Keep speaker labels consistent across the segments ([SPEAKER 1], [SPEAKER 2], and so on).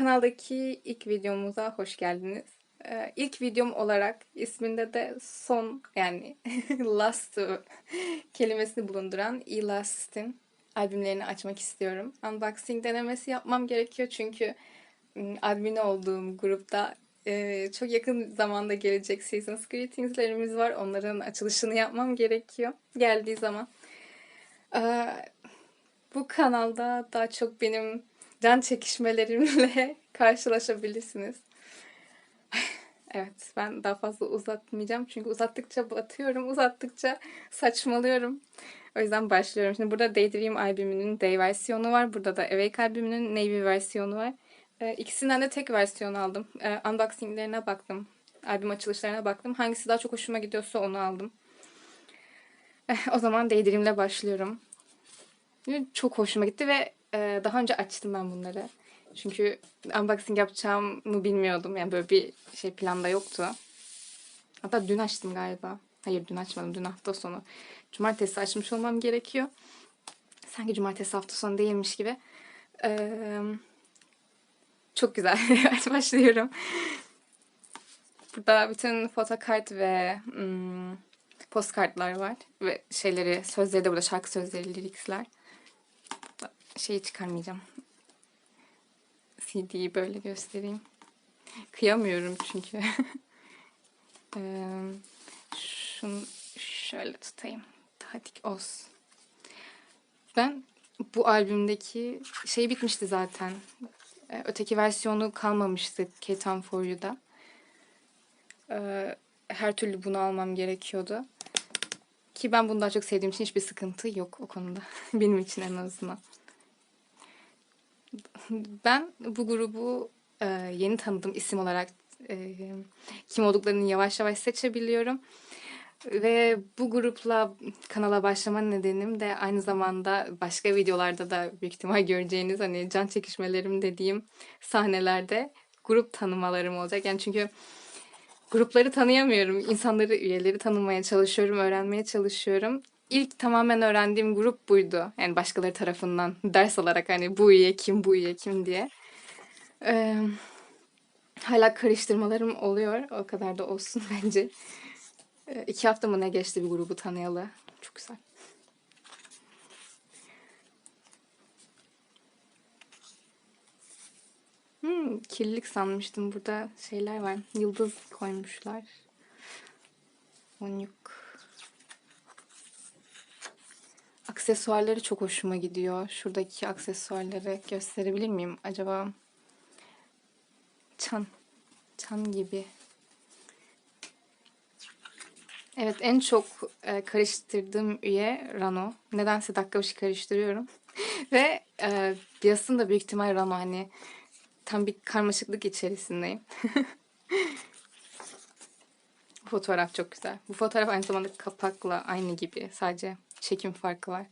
[SPEAKER 1] kanaldaki ilk videomuza hoş geldiniz. Ee, ilk videom olarak isminde de son yani last kelimesini bulunduran Elast'in albümlerini açmak istiyorum. Unboxing denemesi yapmam gerekiyor çünkü ım, admin olduğum grupta e, çok yakın zamanda gelecek Seasons Greetings'lerimiz var. Onların açılışını yapmam gerekiyor geldiği zaman. Ee, bu kanalda daha çok benim can çekişmelerimle karşılaşabilirsiniz. Evet, ben daha fazla uzatmayacağım çünkü uzattıkça batıyorum, uzattıkça saçmalıyorum. O yüzden başlıyorum. Şimdi burada Daydream albümünün Day versiyonu var. Burada da Awake albümünün Navy versiyonu var. Ee, ikisinden de tek versiyon aldım. Ee, unboxinglerine baktım. Albüm açılışlarına baktım. Hangisi daha çok hoşuma gidiyorsa onu aldım. Eh, o zaman Daydream'le başlıyorum. Çok hoşuma gitti ve e, daha önce açtım ben bunları. Çünkü unboxing yapacağımı bilmiyordum. Yani böyle bir şey planda yoktu. Hatta dün açtım galiba. Hayır dün açmadım. Dün hafta sonu. Cumartesi açmış olmam gerekiyor. Sanki cumartesi hafta sonu değilmiş gibi. Ee, çok güzel. Başlıyorum. Burada bütün fotokart ve hmm, postkartlar var. Ve şeyleri, sözleri de burada şarkı sözleri, liriksler. Şeyi çıkarmayacağım. CD'yi böyle göstereyim. Kıyamıyorum çünkü. ee, şunu şöyle tutayım. Daha dik olsun. Ben bu albümdeki şey bitmişti zaten. Ee, Öteki versiyonu kalmamıştı Ketan For You'da. Ee, her türlü bunu almam gerekiyordu. Ki ben bunu daha çok sevdiğim için hiçbir sıkıntı yok o konuda. Benim için en azından. Ben bu grubu e, yeni tanıdım isim olarak e, kim olduklarını yavaş yavaş seçebiliyorum. Ve bu grupla kanala başlama nedenim de aynı zamanda başka videolarda da büyük ihtimal göreceğiniz hani can çekişmelerim dediğim sahnelerde grup tanımalarım olacak. Yani çünkü grupları tanıyamıyorum. İnsanları, üyeleri tanımaya çalışıyorum, öğrenmeye çalışıyorum. İlk tamamen öğrendiğim grup buydu. Yani başkaları tarafından ders alarak hani bu üye kim, bu üye kim diye. Ee, hala karıştırmalarım oluyor. O kadar da olsun bence. Ee, iki hafta mı ne geçti bir grubu tanıyalı. Çok güzel. Hmm, kirlilik sanmıştım. Burada şeyler var. Yıldız koymuşlar. Onyuk. Aksesuarları çok hoşuma gidiyor. Şuradaki aksesuarları gösterebilir miyim acaba? Çan. Çan gibi. Evet en çok e, karıştırdığım üye Rano. Nedense dakika başı karıştırıyorum. Ve e, Bias'ın da büyük ihtimal Rano. Hani tam bir karmaşıklık içerisindeyim. Fotoğraf çok güzel. Bu fotoğraf aynı zamanda kapakla aynı gibi. Sadece çekim farkı var.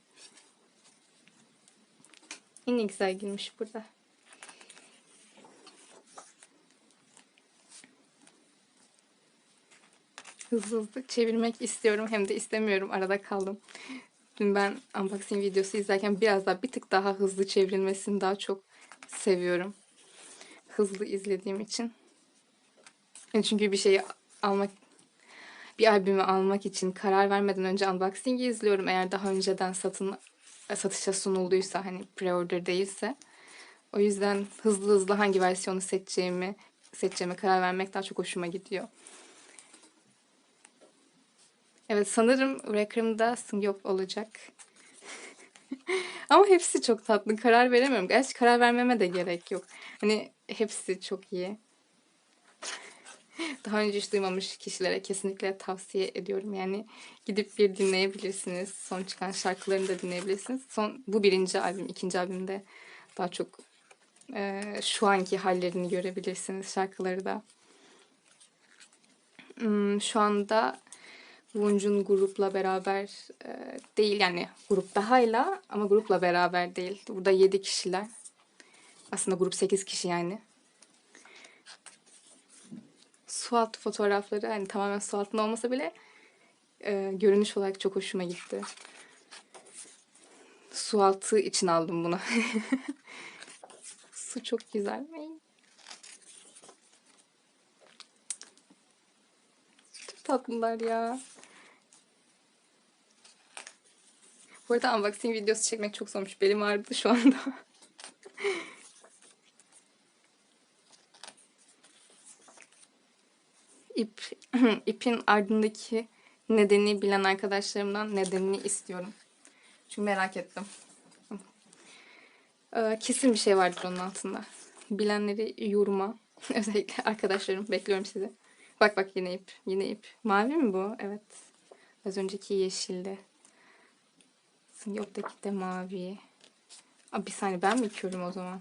[SPEAKER 1] Yine güzel girmiş burada. Hızlı hızlı çevirmek istiyorum hem de istemiyorum. Arada kaldım. Dün ben unboxing videosu izlerken biraz daha bir tık daha hızlı çevrilmesini daha çok seviyorum. Hızlı izlediğim için. Çünkü bir şeyi almak bir albümü almak için karar vermeden önce unboxing'i izliyorum. Eğer daha önceden satın satışa sunulduysa hani pre-order değilse. O yüzden hızlı hızlı hangi versiyonu seçeceğimi seçeceğime karar vermek daha çok hoşuma gidiyor. Evet sanırım Wrecker'ımda Syngop olacak. Ama hepsi çok tatlı. Karar veremiyorum. Gerçi karar vermeme de gerek yok. Hani hepsi çok iyi. Daha önce hiç duymamış kişilere kesinlikle tavsiye ediyorum. Yani gidip bir dinleyebilirsiniz. Son çıkan şarkılarını da dinleyebilirsiniz. Son bu birinci albüm, ikinci albümde daha çok e, şu anki hallerini görebilirsiniz şarkıları da. Hmm, şu anda Vuncun grupla beraber e, değil yani grup hala ama grupla beraber değil. Burada 7 kişiler. Aslında grup 8 kişi yani su altı fotoğrafları hani tamamen su altında olmasa bile e, görünüş olarak çok hoşuma gitti. Su altı için aldım bunu. su çok güzel. Çok tatlılar ya. Bu arada unboxing videosu çekmek çok zormuş. Belim ağrıdı şu anda. ipin ardındaki nedeni bilen arkadaşlarımdan nedenini istiyorum. Çünkü merak ettim. Ee, Kesin bir şey vardır onun altında. Bilenleri yoruma. Özellikle arkadaşlarım bekliyorum sizi. Bak bak yine ip. Yine ip. Mavi mi bu? Evet. Az önceki yeşildi. Yoktaki de mavi. Aa, bir saniye ben mi körüm o zaman?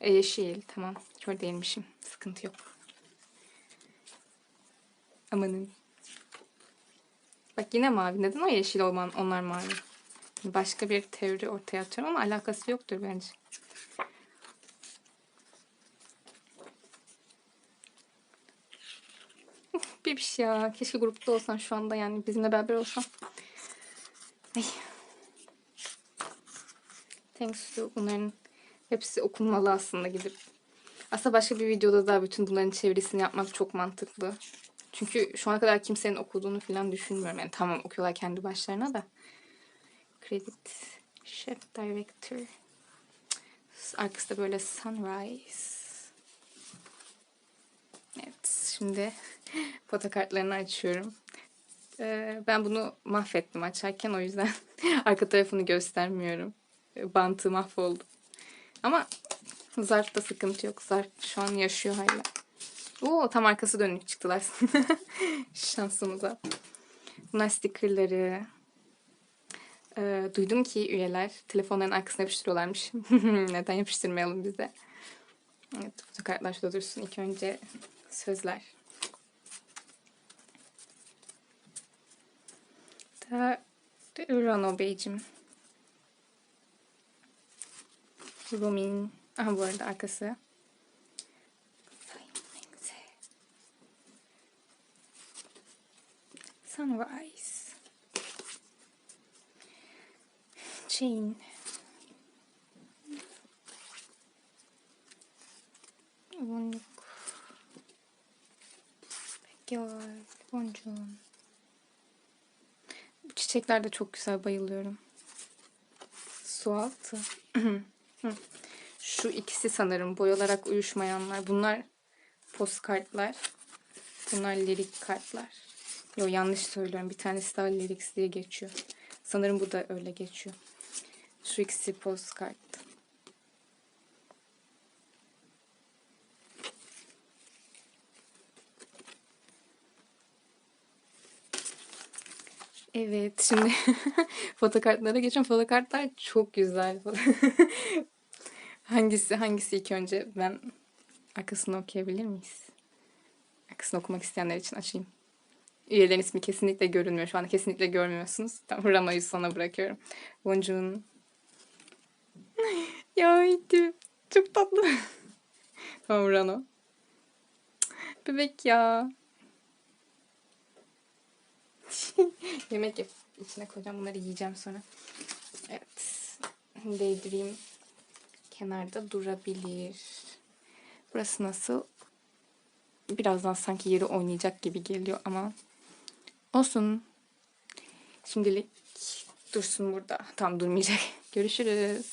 [SPEAKER 1] E, yeşil. Tamam. Kör değilmişim. Sıkıntı yok. Amanın. Bak yine mavi. Neden o yeşil olman onlar mavi? Başka bir teori ortaya atıyorum ama alakası yoktur bence. bir şey ya. Keşke grupta olsan şu anda yani bizimle beraber olsan. Ay. Thanks to bunların hepsi okunmalı aslında gidip. Aslında başka bir videoda da bütün bunların çevirisini yapmak çok mantıklı. Çünkü şu ana kadar kimsenin okuduğunu falan düşünmüyorum. Yani tamam okuyorlar kendi başlarına da. Credit Chef Director. Arkası böyle Sunrise. Evet şimdi fotokartlarını açıyorum. Ee, ben bunu mahvettim açarken o yüzden arka tarafını göstermiyorum. Ee, Bantı mahvoldu. Ama zarfta sıkıntı yok. Zarf şu an yaşıyor hala. Oo tam arkası dönük çıktılar. Şansımıza. Bunlar stickerları. Ee, duydum ki üyeler telefonların arkasına yapıştırıyorlarmış. Neden yapıştırmayalım biz de? Evet, fotokartlar şurada dursun. İlk önce sözler. Da Rano Beyciğim. Rumin. Aha bu arada arkası. Sunrise. Chain. Boncuk. Gel, boncuğum. Bu çiçekler de çok güzel, bayılıyorum. Su altı. Şu ikisi sanırım boyalarak uyuşmayanlar. Bunlar postkartlar. Bunlar lirik kartlar. Yo yanlış söylüyorum. Bir tanesi daha lyrics diye geçiyor. Sanırım bu da öyle geçiyor. Şu ikisi postkart. Evet şimdi fotokartlara geçen fotokartlar çok güzel. hangisi hangisi ilk önce ben arkasını okuyabilir miyiz? Arkasını okumak isteyenler için açayım. Üyelerin ismi kesinlikle görünmüyor. Şu an kesinlikle görmüyorsunuz. Tamam Rano'yu sana bırakıyorum. Boncuğun. ya iyiydi. Çok tatlı. tamam Rano. Bebek ya. Yemek yap. içine koyacağım. Bunları yiyeceğim sonra. Evet. Daydream kenarda durabilir. Burası nasıl? Birazdan sanki yeri oynayacak gibi geliyor ama olsun. Şimdilik dursun burada. Tam durmayacak. Görüşürüz.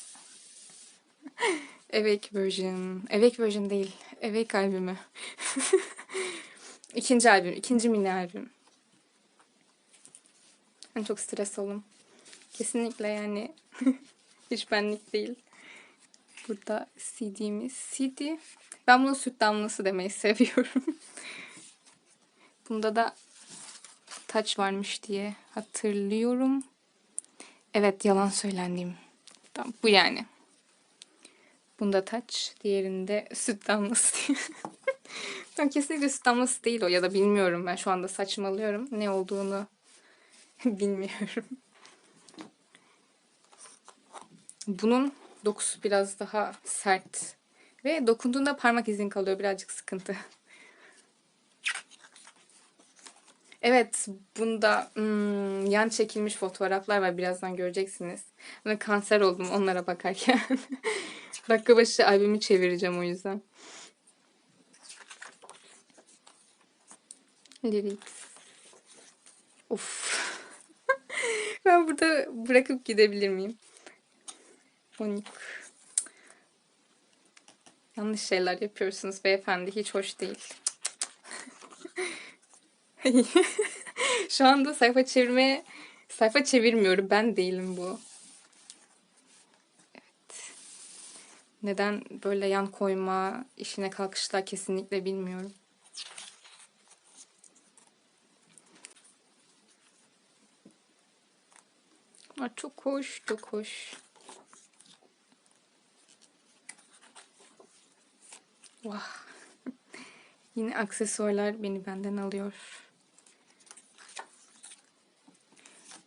[SPEAKER 1] Awake version. Awake version değil. Awake albümü. ikinci albüm. ikinci mini albüm. Ben çok stres oldum. Kesinlikle yani hiç benlik değil. Burada CD'miz. CD. Ben bunu süt damlası demeyi seviyorum. Bunda da taç varmış diye hatırlıyorum. Evet yalan söylendiğim. Tamam, bu yani. Bunda taç, diğerinde süt damlası diye. Tam kesinlikle süt damlası değil o ya da bilmiyorum ben şu anda saçmalıyorum. Ne olduğunu bilmiyorum. Bunun dokusu biraz daha sert ve dokunduğunda parmak izin kalıyor birazcık sıkıntı. Evet, bunda hmm, yan çekilmiş fotoğraflar var. Birazdan göreceksiniz. Ben kanser oldum onlara bakarken. Dakika başı albümü çevireceğim o yüzden. Lyrics. Of. ben burada bırakıp gidebilir miyim? Monik. Yanlış şeyler yapıyorsunuz beyefendi. Hiç hoş değil. Şu anda sayfa çevirmeye sayfa çevirmiyorum. Ben değilim bu. Evet. Neden böyle yan koyma işine kalkışlar kesinlikle bilmiyorum. Ama çok hoş, çok hoş. Vah. Yine aksesuarlar beni benden alıyor.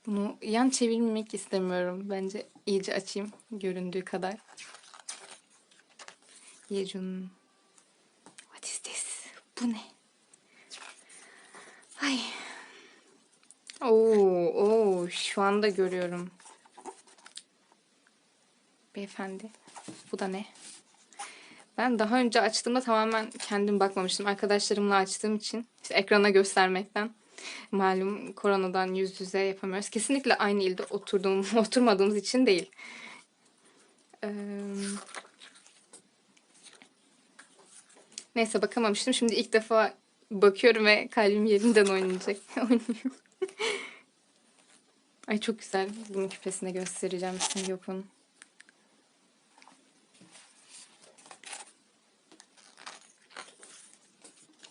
[SPEAKER 1] Bunu yan çevirmek istemiyorum. Bence iyice açayım göründüğü kadar. Yecun. What is this? Bu ne? Ay. Oo, oo, şu anda görüyorum. Beyefendi. Bu da ne? Ben daha önce açtığımda tamamen kendim bakmamıştım. Arkadaşlarımla açtığım için işte ekrana göstermekten. Malum koronadan yüz yüze yapamıyoruz. Kesinlikle aynı ilde oturduğum, oturmadığımız için değil. Ee, neyse bakamamıştım. Şimdi ilk defa bakıyorum ve kalbim yerinden oynayacak. Oynuyor. Ay çok güzel. Bunun küpesine göstereceğim Singapur'un.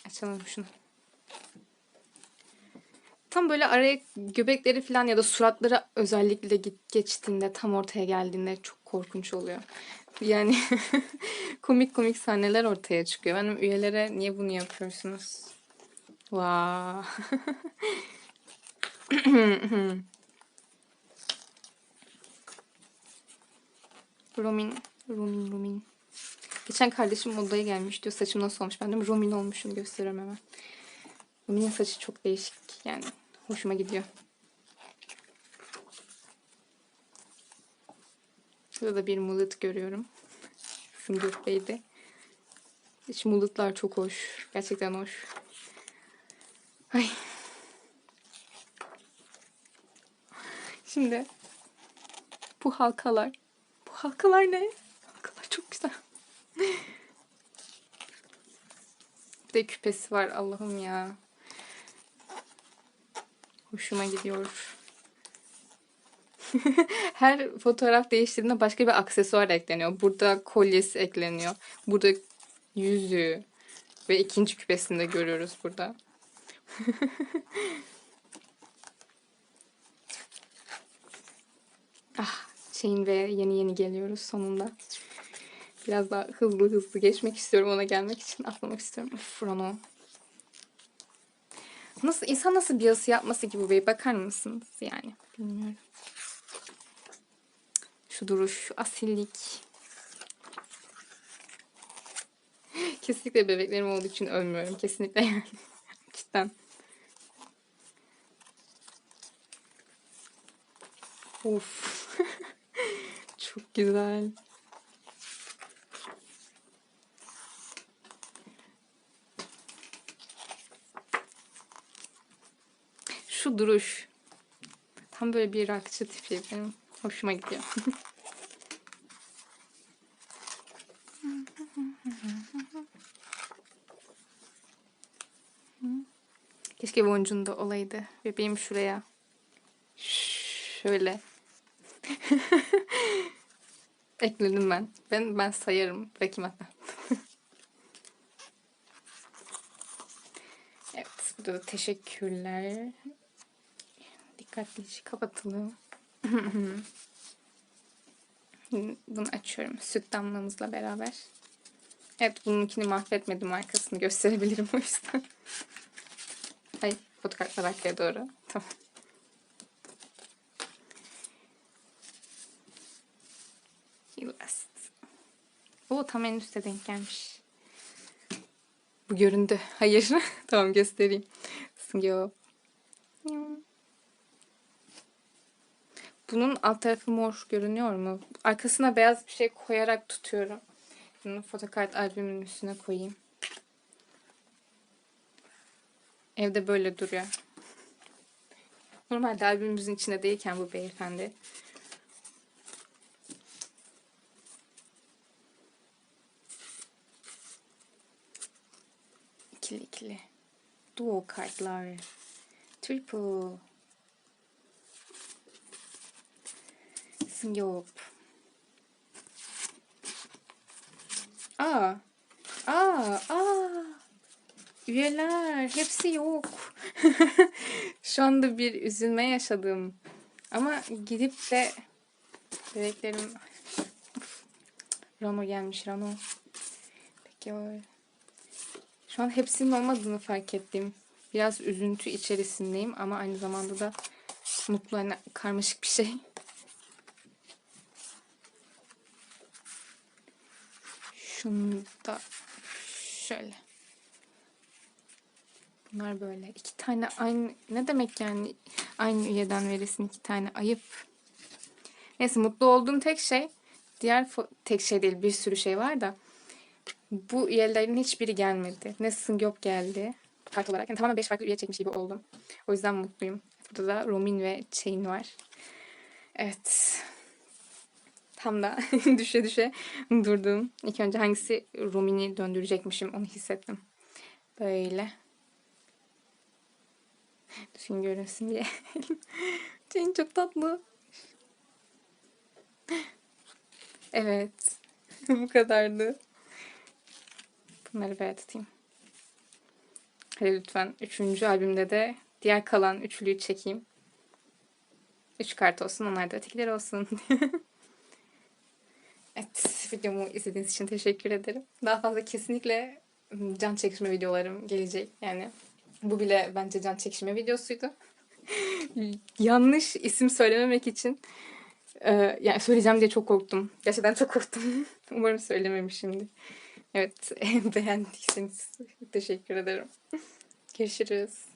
[SPEAKER 1] Açalım şunu. Tam böyle araya göbekleri falan ya da suratları özellikle geçtiğinde tam ortaya geldiğinde çok korkunç oluyor. Yani komik komik sahneler ortaya çıkıyor. Benim üyelere niye bunu yapıyorsunuz? Wow. Romin, Romin, Romin. Geçen kardeşim odaya gelmiş diyor saçım nasıl olmuş. Ben de Romin olmuşum gösteriyorum hemen. Romin'in saçı çok değişik yani. Hoşuma gidiyor. Burada da bir mulut görüyorum. Sungur Bey'de. İç mulutlar çok hoş. Gerçekten hoş. Ay. Şimdi bu halkalar. Bu halkalar ne? Halkalar çok güzel. Bir de küpesi var Allah'ım ya. Hoşuma gidiyor. Her fotoğraf değiştirdiğinde başka bir aksesuar ekleniyor. Burada kolyesi ekleniyor. Burada yüzüğü ve ikinci küpesini de görüyoruz burada. ah, şeyin ve yeni yeni geliyoruz sonunda. Biraz daha hızlı hızlı geçmek istiyorum ona gelmek için atlamak istiyorum. Frono. Nasıl insan nasıl biyası yapması gibi bir bakar mısınız yani bilmiyorum. Şu duruş, şu asillik. Kesinlikle bebeklerim olduğu için ölmüyorum. Kesinlikle yani. Cidden. Of. Çok güzel. Şu duruş. Tam böyle bir rockçı tipi benim. Hoşuma gidiyor. Keşke boncun da olaydı. Bebeğim şuraya. Şöyle. Ekledim ben. Ben ben sayarım. Bakayım hatta. evet. Burada da teşekkürler. Dikkatlice kapatalım. Bunu açıyorum. Süt damlamızla beraber. Evet bununkini mahvetmedim. Arkasını gösterebilirim o yüzden. Hayır. Fotokartlar arkaya doğru. Tamam. Last. O tam en üstte denk gelmiş. Bu göründü. Hayır. tamam göstereyim. Yo. Bunun alt tarafı mor görünüyor mu? Arkasına beyaz bir şey koyarak tutuyorum. Bunu fotokart albümünün üstüne koyayım. Evde böyle duruyor. Normalde albümümüzün içinde değilken bu beyefendi. İkili ikili. Duo kartlar. Triple. Syngop. Aa. Aa. Aa. Üyeler. Hepsi yok. Şu anda bir üzülme yaşadım. Ama gidip de bebeklerim Rano gelmiş Rano. Peki şu an hepsinin olmadığını fark ettim. Biraz üzüntü içerisindeyim ama aynı zamanda da mutlu hani karmaşık bir şey. Şunu da şöyle. Bunlar böyle. iki tane aynı ne demek yani aynı üyeden verirsin iki tane ayıp. Neyse mutlu olduğum tek şey diğer tek şey değil bir sürü şey var da bu üyelerin hiçbiri gelmedi. Ne Syngop geldi kart olarak. Yani tamamen 5 farklı üye çekmiş gibi oldum. O yüzden mutluyum. Burada da Romin ve Chain var. Evet. Tam da düşe düşe durdum. İlk önce hangisi Romin'i döndürecekmişim onu hissettim. Böyle. Düzgün görünsün diye. Chain çok tatlı. Evet. Bu kadardı. Bunları böyle tutayım. Hadi lütfen üçüncü albümde de diğer kalan üçlüyü çekeyim. Üç kart olsun. Onlar da ötekiler olsun. Evet. Videomu izlediğiniz için teşekkür ederim. Daha fazla kesinlikle can çekişme videolarım gelecek. Yani bu bile bence can çekişme videosuydu. Yanlış isim söylememek için e, yani söyleyeceğim diye çok korktum. Gerçekten çok korktum. Umarım söylememişimdir. Evet, beğendiyseniz teşekkür ederim. Görüşürüz.